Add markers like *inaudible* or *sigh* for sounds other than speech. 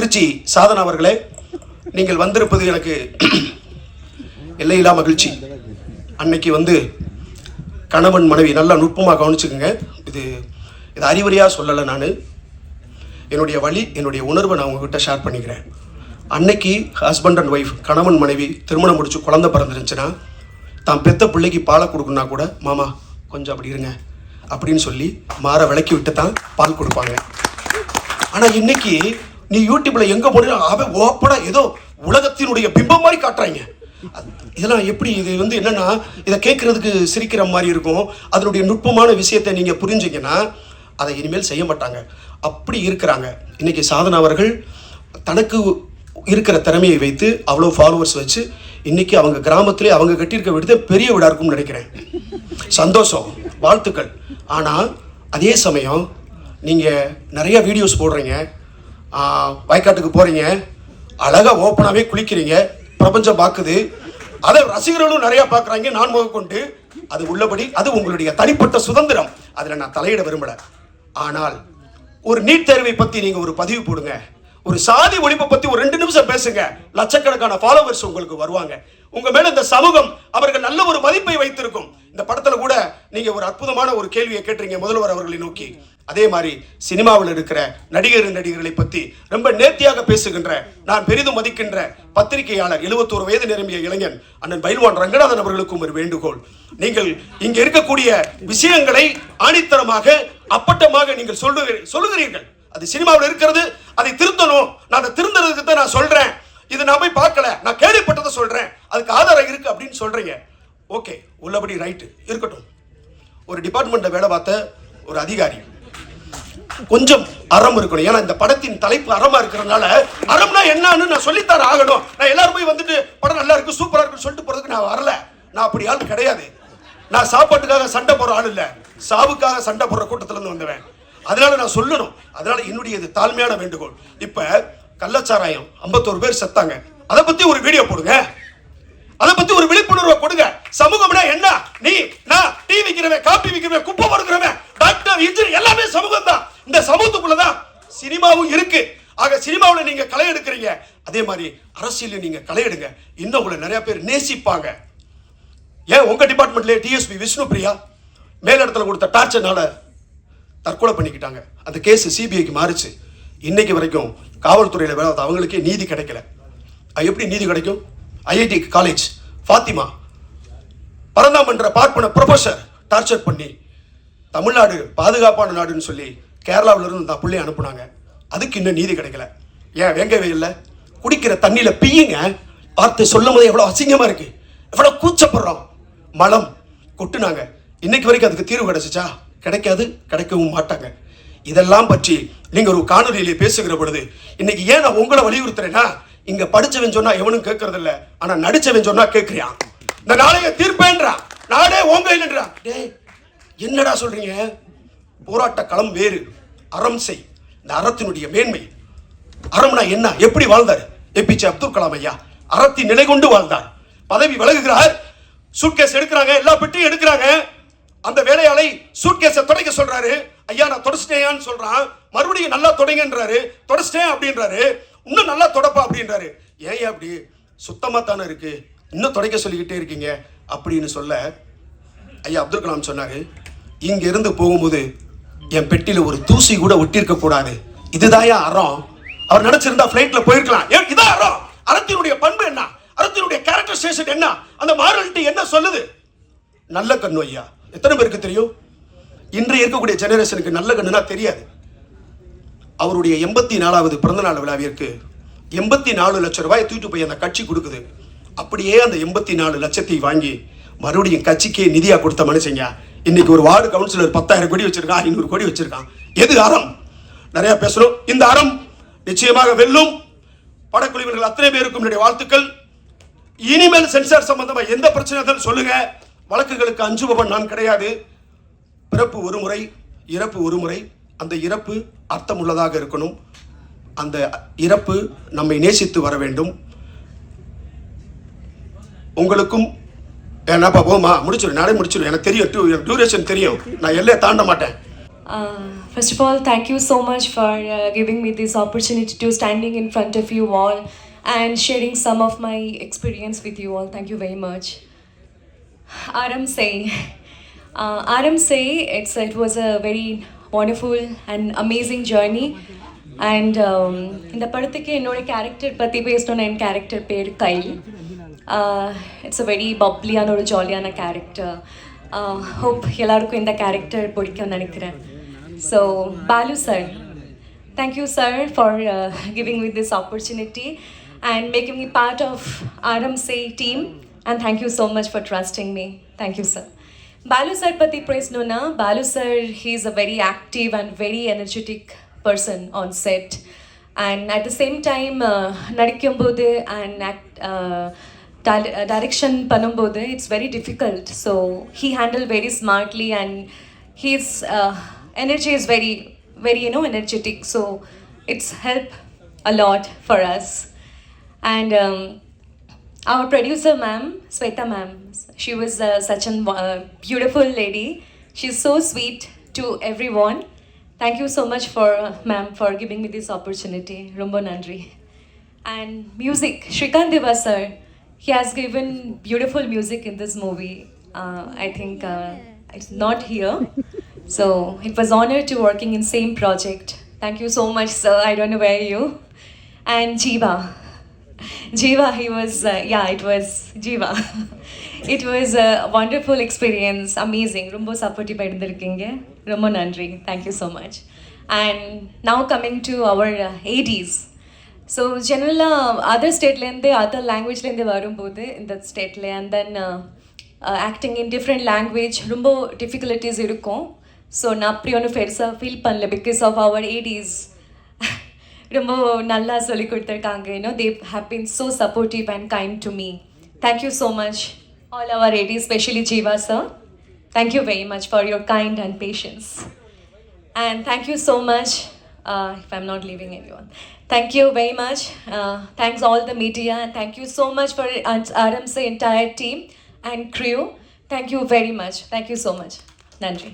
திருச்சி சாதனா அவர்களே நீங்கள் வந்திருப்பது எனக்கு எல்லையில்லா மகிழ்ச்சி. அன்னைக்கு வந்து கணவன் மனைவி நல்லா நுட்பமாக கவனிச்சுக்கோங்க. இது இது அறிவுரையாக சொல்லலை நான். என்னுடைய வழி என்னுடைய உணர்வை நான் உங்ககிட்ட ஷேர் பண்ணிக்கிறேன். அன்னைக்கு ஹஸ்பண்ட் அண்ட் ஒய்ஃப் கணவன் மனைவி திருமணம் முடிச்சு குழந்தை பிறந்துருந்துச்சுன்னா தான் பெத்த பிள்ளைக்கு பாலை கொடுக்கணும்னா கூட மாமா கொஞ்சம் அப்படி இருங்க அப்படின்னு சொல்லி மாற விளக்கி விட்டு தான் பால் கொடுப்பாங்க. ஆனால் இன்னைக்கு நீ யூடியூப்ல எங்க போனாலும் அவன் ஓப்பனா ஏதோ உலகத்தினுடைய பிம்பம் மாதிரி காட்டுறாங்க. இதெல்லாம் எப்படி இது வந்து என்னன்னா இதை கேட்கறதுக்கு சிரிக்கிற மாதிரி இருக்கும். அதனுடைய நுட்பமான விஷயத்தை நீங்க புரிஞ்சீங்கன்னா அதை இனிமேல் செய்ய மாட்டாங்க. அப்படி இருக்கிறாங்க. இன்னைக்கு சாதனா அவர்கள் தனக்கு இருக்கிற திறமையை வைத்து அவ்வளோ ஃபாலோவர்ஸ் வச்சு இன்னைக்கு அவங்க கிராமத்திலே அவங்க கட்டியிருக்க வீடு பெரிய வீடாக இருக்கும்னு நினைக்கிறேன். சந்தோஷம் வாழ்த்துக்கள். ஆனால் அதே சமயம் நீங்கள் நிறைய வீடியோஸ் போடுறீங்க. வயக்காட்டுக்கு போகிறீங்க அழகாக ஓப்பனாகவே குளிக்கிறீங்க. பிரபஞ்சம் பார்க்குது அதை ரசிகர்களும் நிறையா பார்க்குறாங்க நான் கொண்டு. அது உள்ளபடி அது உங்களுடைய தனிப்பட்ட சுதந்திரம். அதில் நான் தலையிட விரும்பல. ஆனால் ஒரு நீட் தேர்வை பற்றி நீங்கள் ஒரு பதிவு போடுங்க. ஒரு சாதி ஒழிப்பை பத்தி ஒரு ரெண்டு நிமிஷம் பேசுங்க. லட்சக்கணக்கான ஃபாலோவர்ஸ் உங்களுக்கு வருவாங்க. உங்க மேல இந்த சமூகம் அவர்கள் நல்ல ஒரு மதிப்பை வைத்திருக்கும். இந்த படத்துல கூட நீங்க ஒரு அற்புதமான ஒரு கேள்வியை கேட்டீங்க முதல்வர் அவர்களை நோக்கி. அதே மாதிரி சினிமாவில் இருக்கிற நடிகர் நடிகர்களை பத்தி ரொம்ப நேர்த்தியாக பேசுகின்ற நான் பெரிதும் மதிக்கின்ற பத்திரிகையாளர் 71 வயது நிரம்பிய இளைஞன் அண்ணன் பைல்வான் ரங்கநாதன் அவர்களுக்கும் ஒரு வேண்டுகோள். நீங்கள் இங்க இருக்கக்கூடிய விஷயங்களை ஆணித்தரமாக அப்பட்டமாக நீங்கள் சொல்லுகிறீ- சொல்லுகிறீர்கள். அது சினிமாவில் இருக்கிறது அதை திருத்தணும். நான் அதை திருந்தறதுக்கு தான் நான் சொல்கிறேன் இது நான் போய் பார்க்கல. நான் கேள்விப்பட்டதை சொல்கிறேன் அதுக்கு ஆதாரம் இருக்குது அப்படின்னு சொல்கிறீங்க ஓகே உள்ளபடி ரைட்டு. இருக்கட்டும். ஒரு டிபார்ட்மெண்ட்டில் வேலை பார்த்த ஒரு அதிகாரி. கொஞ்சம் அறம் இருக்கணும். ஏன்னா இந்த படத்தின் தலைப்பு அறமா இருக்கிறதுனால அறம்னா என்னன்னு நான் சொல்லித்தர ஆகணும். நான் எல்லாரும் போய் வந்துட்டு படம் நல்லா இருக்கு சூப்பரா இருக்குன்னு சொல்லிட்டு போறதுக்கு நான் வரல. நான் அப்படி ஆள் கிடையாது. நான் சாப்பாட்டுக்காக சண்டை போற ஆள் இல்ல. சாவுக்காக சண்டை போடுற கூட்டத்துல இருந்து வந்தவன். அதனால நான் சொல்லணும். அதனால என்னுடைய இது தாழ்மையான வேண்டுகோள். இப்ப கள்ளச்சாராயம் 51 பேர் செத்தாங்க. அதை பத்தி ஒரு வீடியோ போடுங்க. அதை பத்தி ஒரு விழிப்புணர்வை கொடுங்க. சமூகம்னா என்ன? நீ நான் டீ விற்கிறவன் காப்பி விற்கிறவன் குப்பை பொறுக்கிறவன் டாக்டர் இன்ஜினியர் எல்லாமே சமூகம் தான் இந்த சமூகத்துக்குள்ளதான் சினிமாவும் இருக்கு. ஆக சினிமாவில் நீங்க களை எடுக்கிறீங்க. அதே மாதிரி அரசியலில் நீங்க களை எடுங்க. இன்னும் உங்களை நிறைய பேர் நேசிப்பாங்க. ஏன் உங்க டிபார்ட்மெண்ட்லேயே டிஎஸ்பி விஷ்ணு பிரியா? மேலிடத்துல கொடுத்த டார்ச்சர்னால தற்கொலை பண்ணிக்கிட்டாங்க. அந்த கேஸ் சிபிஐக்கு மாறுச்சு. இன்னைக்கு வரைக்கும் காவல்துறையில் வேலை அவங்களுக்கே நீதி கிடைக்கல. அது எப்படி நீதி கிடைக்கும்? ஐஐடி காலேஜ் ஃபாத்திமா பரந்தாமன்ற பார்ப்பன ப்ரொஃபஸர் டார்ச்சர் பண்ணி தமிழ்நாடு பாதுகாப்பான நாடுன்னு சொல்லி கேரளாவிலிருந்து அந்த இந்த பிள்ளைய அனுப்புனாங்க. அதுக்கு இன்னும் நீதி கிடைக்கல. ஏன் வேங்கவே இல்லை? குடிக்கிற தண்ணியில் பீயுங்க வார்த்தை சொல்லும் போது எவ்வளோ அசிங்கமாக இருக்குது எவ்வளோ கூச்சப்படுறோம். மலம் கொட்டுனாங்க. இன்னைக்கு வரைக்கும் அதுக்கு தீர்வு கிடைச்சிச்சா? கிடைக்காது கிடைக்கவும் மாட்டாங்க. இதெல்லாம் பற்றி நீங்கள் ஒரு காணொலியிலே பேசுகிற பொழுது இன்னைக்கு ஏன் நான் உங்களை வலியுறுத்துறேன்னா இங்க படிச்சவன் சொன்னா எவனும் கேட்கறது ஆனால் ஆனா நடிச்சவன் சொன்னா கேட்கிறியான் இந்த நாளைய தீர்ப்பேன்றான் நாடே உங்க இல்லைன்றான் டேய் என்னடா சொல்றீங்க? போராட்ட களம் வேறு அறம் செய். இந்த அறத்தினுடைய மேன்மை. அறம்னா என்ன? எப்படி வாழ்ந்தார்? ஏபிஜே அப்துல் கலாம் ஐயா அறத்தின் நிலை கொண்டு வாழ்ந்தார். பதவி விலகுகிறார். சூட்கேஸ் எடுக்கிறாங்க எல்லா பெட்டியும் எடுக்கிறாங்க. அந்த வேலையாளை சூட்கேஸை தொடங்க சொல்றாரு. ஐயா நான் தொடச்சிட்டேயான்னு சொல்றான். மறுபடியும் நல்லா தொடங்கன்றாரு. தொடச்சிட்டேன் அப்படின்றாரு. இன்னும் நல்லா தொடப்பா அப்படின்றாரு. ஏன் அப்படி? சுத்தமாக தானே இருக்கு. இன்னும் தொடக்க சொல்லிக்கிட்டே இருக்கீங்க. அப்படின்னு சொல்ல ஐயா அப்துல் கலாம் சொன்னாரு. இங்க இருந்து போகும்போது என் பெட்டியில் ஒரு தூசி கூட ஒட்டியிருக்க கூடாது. இதுதான் அறம். அவர் நினைச்சிருந்தா ஃப்ளைட்டில் போயிருக்கலாம். ஏன்? இதான் அறம். அறத்தினுடைய பண்பு என்ன? அறத்தினுடைய கேரக்டரைசேஷன் என்ன? அந்த மாரலிட்டி என்ன சொல்லுது? நல்ல கண்ணு ஐயா. எத்தனை பேருக்கு தெரியும்? இன்றைய இருக்கக்கூடிய ஜெனரேஷனுக்கு நல்ல கண்ணுனா தெரியாது. அவருடைய எண்பத்தி நாலாவது பிறந்தநாள் விழாவிற்கு எண்பத்தி நாலு லட்சம் ரூபாய் தூக்கிட்டு போய் அந்த கட்சி கொடுக்குது. அப்படியே அந்த எண்பத்தி நாலு லட்சத்தை வாங்கி மறுபடியும் கட்சிக்கே நிதியாக கொடுத்த மனுஷங்க இன்னைக்கு ஒரு வார்டு கவுன்சிலர் பத்தாயிரம் கோடி வச்சிருக்கான் ஐநூறு கோடி வச்சிருக்கான். எது அறம்? நிறைய பேசணும் இந்த அறம் நிச்சயமாக வெல்லும். படக்குழுவினர்கள் அத்தனை பேருக்கும் என்னுடைய வாழ்த்துக்கள். இனிமேல் சென்சார் சம்பந்தமா எந்த பிரச்சனை இருந்தாலும் சொல்லுங்க. வழக்குகளுக்கு அஞ்சுபவன் நான் கிடையாது. பிறப்பு ஒரு முறை இறப்பு ஒரு முறை. அந்த இறப்பு அர்த்தமுள்ளதாக இருக்கணும். அந்த இறப்பு நம்மை நேசித்து வர வேண்டும். உங்களுக்கும் என்னப்பா போமா முடிச்சிடும் நானே முடிச்சிடும் எனக்கு தெரியும் டியூரேஷன் தெரியும். நான் எல்லையை தாண்ட மாட்டேன். First of all thank you so much for giving me this opportunity to standing in front of you all and sharing some of my experience with you all thank you very much Aram Say. Uh, Aram Say, it's, it was a very wonderful and amazing journey. And இந்த படத்துக்கு என்னோட character பற்றி பேசணும்னா என் character பேர் Kyle it's a very பப்ளியான ஒரு ஜாலியான character hope எல்லாருக்கும் இந்த கேரக்டர் பிடிக்கும்னு நினைக்கிறேன் so Balu sir Thank you, sir, for uh, giving me this opportunity and making me part of Aram Say team. And thank you so much for trusting me. Thank you, sir. Balu sir pati praise nona. Balu sir, he's a very active and very energetic person on set. And at the same time, uh, நடிக்கும்போது and act, uh, di- uh, direction பண்ணும்போது it's very difficult. So he handled very smartly and his uh, energy is very very you know energetic so it's help a lot for us and um, our producer ma'am Sweta ma'am she was uh, such a uh, beautiful lady. She's so sweet to everyone. Thank you so much for uh, ma'am for giving me this opportunity. Rumbo nandri. And music Shrikant Deva sir he has given beautiful music in this movie. Uh, I think uh, it's not here. *laughs* So it was honor to working in same project. Thank you so much sir. I don't know where you. And Jiva Jiva, he was, uh, yeah, it was Jiva. *laughs* it was a wonderful experience, amazing. ரொம்ப supportive இருந்திருக்கீங்க ரொம்ப நன்றி. Thank you so much and now coming to our ADs so ஜென்ரலாக other ஸ்டேட்லேருந்து other லாங்குவேஜ்லேருந்து வரும்போது இந்த ஸ்டேட்டில் and then acting in different language ரொம்ப டிஃபிகல்ட்டிஸ் இருக்கும். ஸோ நான் அப்படி ஒன்றும் பெருசாக ஃபீல் பண்ணல பிகாஸ் ஆஃப் அவர் ஏடிஸ் ரொம்ப நல்லா சொல்லி கொடுத்துருக்காங்க you know they have been so supportive and kind to me thank you so much all our AD specially Jeeva sir thank you very much for your kind and patience and thank you so much uh, if i'm not leaving anyone thank you very much uh, thanks all the media and thank you so much for uh, rmc entire team and crew thank you very much thank you so much nandri